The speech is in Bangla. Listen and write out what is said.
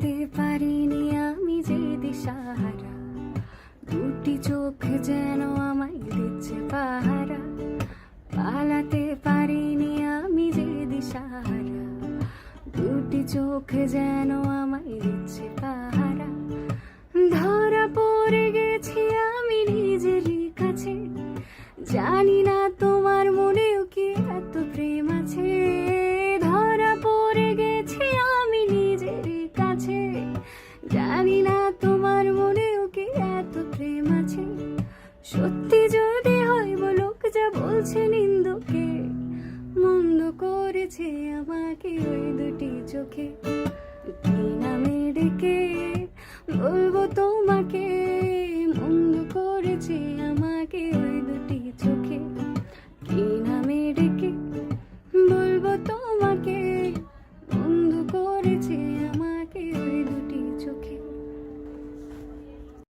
বুঝতে পারিনি আমি যে দিশাহারা। দুটি চোখ যেন আমায় দিচ্ছে পাহারা। পালাতে পারিনি আমি যে দিশাহারা। দুটি চোখ যেন আমায় দিচ্ছে পাহারা। ধরা পড়ে গেছি আমি নিজেরই কাছে। জানি না তো জানি না তোমার মনেও কি এত প্রেম আছে। সত্যি যদি হয় বলুক যা বলছে নিন্দুকে, মন্দ করেছে আমাকে ওই দুটি চোখে। কি নামে ডেকে বলব তোমাকে, মন্দ করেছে আমাকে ওই দুটি চোখে। কি নামে ডেকে বলব তোমাকে বন্ধু করেছে